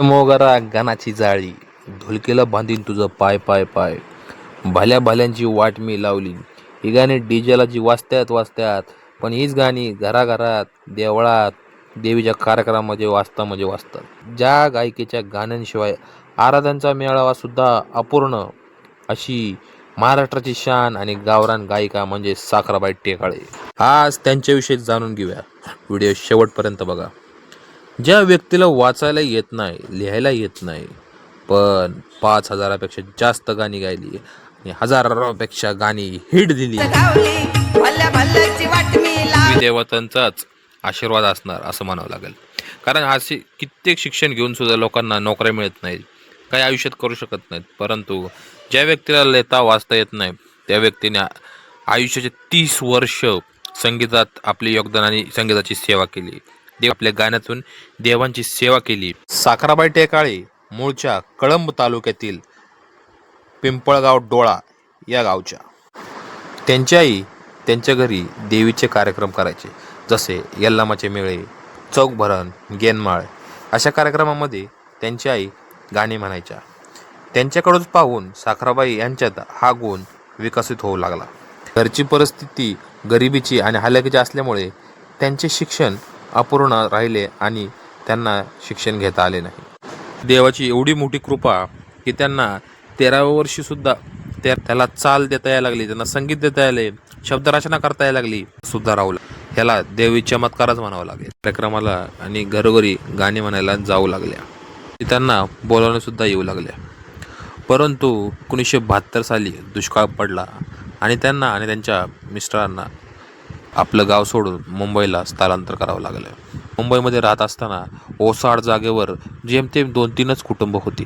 मोगरा गानाची जाळी. ढोलकीला बांधीन तुझं पाय पाय पाय. भल्या भल्यांची वाट मी लावली. ही गाणी डीजेला जी वाजत्यात वाजत्यात. पण हीच गाणी घराघरात देवळात देवीच्या कार्यक्रमामध्ये वाजता म्हणजे वाजतात. ज्या गायिकेच्या गाण्यांशिवाय आराध्यांचा मेळावा सुद्धा अपूर्ण. अशी महाराष्ट्राची शान आणि गावरान गायिका म्हणजे साखराबाई टेकाळे. आज त्यांच्याविषयी जाणून घेऊया. व्हिडिओ शेवटपर्यंत बघा. ज्या व्यक्तीला वाचायला येत नाही लिहायला येत नाही पण पाच हजारापेक्षा जास्त गाणी गायली आणि हजारापेक्षा गाणी हिट दिली. देवतांचाच आशीर्वाद असणार असं म्हणावं लागेल. कारण असे कित्येक शिक्षण घेऊन सुद्धा लोकांना नोकऱ्या मिळत नाहीत. काही आयुष्यात करू शकत नाहीत. परंतु ज्या व्यक्तीला लेता वाचता येत नाही त्या व्यक्तीने आयुष्याचे तीस वर्ष संगीतात आपले योगदान आणि संगीताची सेवा केली. देव आपल्या गाण्यातून देवांची सेवा केली. साखराबाई टेकाळे मूळच्या कळंब तालुक्यातील पिंपळगाव डोळा या गावच्या. त्यांची आई त्यांच्या घरी देवीचे कार्यक्रम करायचे. जसे यल्लामाचे मेळे चौकभरण गेनमाळ अशा कार्यक्रमामध्ये त्यांची आई गाणी म्हणायच्या. त्यांच्याकडूनच पाहून साखराबाई यांच्यात हा गुण विकसित होऊ लागला. घरची परिस्थिती गरिबीची आणि हलाखीची असल्यामुळे त्यांचे शिक्षण अपूर्ण राहिले आणि त्यांना शिक्षण घेता आले नाही. देवाची एवढी मोठी कृपा की त्यांना तेराव्या वर्षीसुद्धा त्या त्याला चाल देता यायला लागली त्यांना संगीत देता यायले शब्दरचना करता यायला लागली सुद्धा राहुल ह्याला देवी चमत्कारच म्हणावं लागेल. कार्यक्रमाला आणि घरोघरी गाणी म्हणायला जाऊ लागल्या. त्यांना बोलावणं सुद्धा येऊ लागल्या. परंतु एकोणीसशे बहात्तर साली दुष्काळ पडला आणि त्यांना आणि त्यांच्या मिस्टरांना आपलं गाव सोडून मुंबईला स्थलांतर करावं लागलं मुंबईमध्ये राहत असताना ओसाड जागेवर जेमतेम दोन तीनच कुटुंब होती.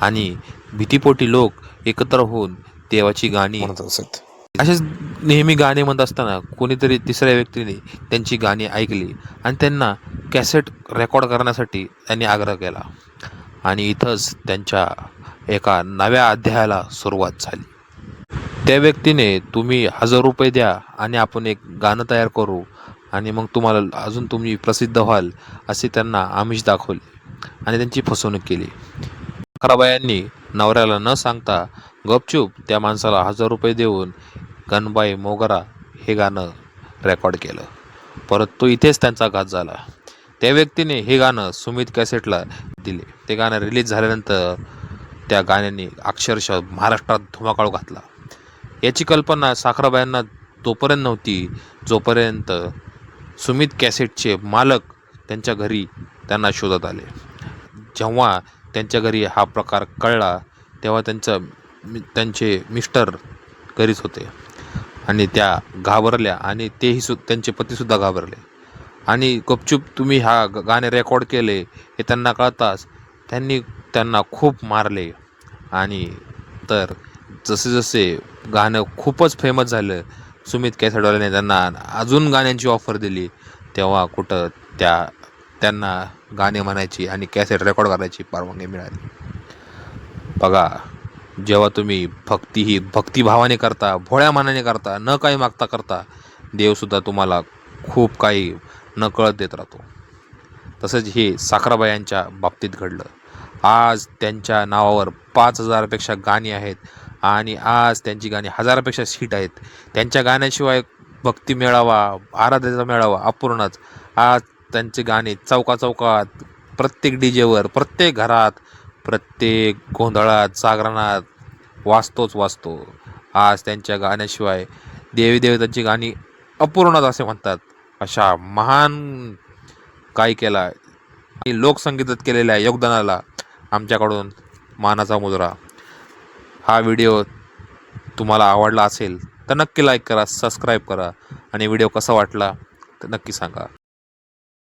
आणि भीतीपोटी लोक एकत्र होऊन देवाची गाणी म्हणत असत. असेच नेहमी गाणे म्हणत असताना कोणीतरी तिसऱ्या व्यक्तीने त्यांची गाणी ऐकली आणि त्यांना कॅसेट रेकॉर्ड करण्यासाठी त्यांनी आग्रह केला. आणि इथंच त्यांच्या एका नव्या अध्यायाला सुरुवात झाली. त्या व्यक्तीने तुम्ही हजार रुपये द्या आणि आपण एक गाणं तयार करू आणि मग तुम्हाला अजून तुम्ही प्रसिद्ध व्हाल असे त्यांना आमिष दाखवले आणि त्यांची फसवणूक केली. अकराबायांनी नवऱ्याला न सांगता गपचूप त्या माणसाला हजार रुपये देऊन गणबाई मोगरा हे गाणं रेकॉर्ड केलं. परत तो इथेच त्यांचा घात झाला. त्या व्यक्तीने हे गाणं सुमित कॅसेटला दिले. ते गाणं रिलीज झाल्यानंतर त्या गाण्याने अक्षरशः महाराष्ट्रात धुमाकाळ घातला. याची कल्पना साखराबाईंना तोपर्यंत नव्हती जोपर्यंत सुमित कॅसेटचे मालक त्यांच्या घरी त्यांना शोधत आले. जेव्हा त्यांच्या घरी हा प्रकार कळला तेव्हा त्यांचं त्यांचे मिस्टर घरीच होते. आणि त्या घाबरल्या आणि तेही सु त्यांचे पतीसुद्धा घाबरले. आणि गपचूप तुम्ही हा गाणे रेकॉर्ड केले हे त्यांना कळताच त्यांनी त्यांना खूप मारले. आणि तर जसे जसे गाणं खूपच फेमस झालं. सुमित कॅसेटवाल्याने त्यांना अजून गाण्यांची ऑफर दिली. तेव्हा कुठं त्या त्यांना गाणे म्हणायची आणि कॅसेट रेकॉर्ड करायची परवानगी मिळाली. बघा जेव्हा तुम्ही भक्ती ही भक्तिभावाने करता भोळ्या मनाने करता न काही मागता करता देवसुद्धा तुम्हाला खूप काही नकळत देत राहतो. तसंच हे साखराबायांच्या बाबतीत घडलं. आज त्यांच्या नावावर पाच हजारापेक्षा गाणी आहेत. आणि आज त्यांची गाणी हजारापेक्षा हिट आहेत. त्यांच्या गाण्याशिवाय भक्ती मेळावा आराध्याचा मेळावा अपूर्णच. आज त्यांचे गाणे चौका चौकात प्रत्येक डीजेवर प्रत्येक घरात प्रत्येक गोंधळात जागरणात वाचतोच वाचतो आज त्यांच्या गाण्याशिवाय देवी देवतांची गाणी अपूर्णच असे म्हणतात. अशा महान गायिकेला आणि लोकसंगीतात केलेल्या योगदानाला आमच्याकडून मानाचा मुजरा. हा व्हिडिओ तुम्हाला आवडला असेल तर नक्की लाईक करा सबस्क्राईब करा. आणि व्हिडिओ कसा वाटला तर नक्की सांगा.